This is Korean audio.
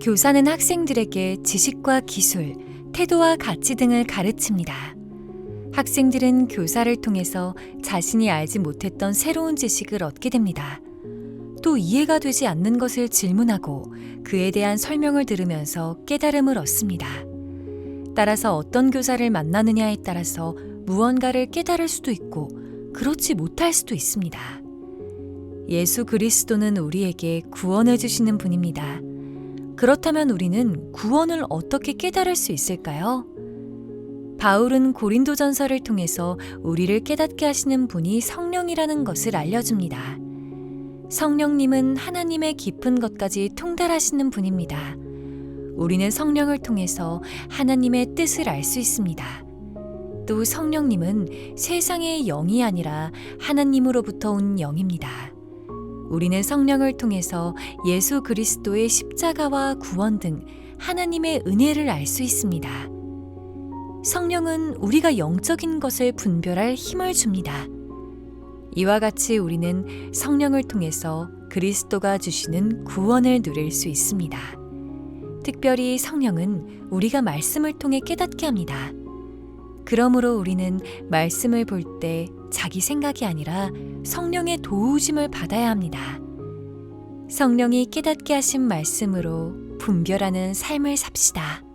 교사는 학생들에게 지식과 기술, 태도와 가치 등을 가르칩니다. 학생들은 교사를 통해서 자신이 알지 못했던 새로운 지식을 얻게 됩니다. 또 이해가 되지 않는 것을 질문하고 그에 대한 설명을 들으면서 깨달음을 얻습니다. 따라서 어떤 교사를 만나느냐에 따라서 무언가를 깨달을 수도 있고 그렇지 못할 수도 있습니다. 예수 그리스도는 우리에게 구원을 주시는 분입니다. 그렇다면 우리는 구원을 어떻게 깨달을 수 있을까요? 바울은 고린도전서를 통해서 우리를 깨닫게 하시는 분이 성령이라는 것을 알려줍니다. 성령님은 하나님의 깊은 것까지 통달하시는 분입니다. 우리는 성령을 통해서 하나님의 뜻을 알 수 있습니다. 또 성령님은 세상의 영이 아니라 하나님으로부터 온 영입니다. 우리는 성령을 통해서 예수 그리스도의 십자가와 구원 등 하나님의 은혜를 알 수 있습니다. 성령은 우리가 영적인 것을 분별할 힘을 줍니다. 이와 같이 우리는 성령을 통해서 그리스도가 주시는 구원을 누릴 수 있습니다. 특별히 성령은 우리가 말씀을 통해 깨닫게 합니다. 그러므로 우리는 말씀을 볼 때 자기 생각이 아니라 성령의 도우심을 받아야 합니다. 성령이 깨닫게 하신 말씀으로 분별하는 삶을 삽시다.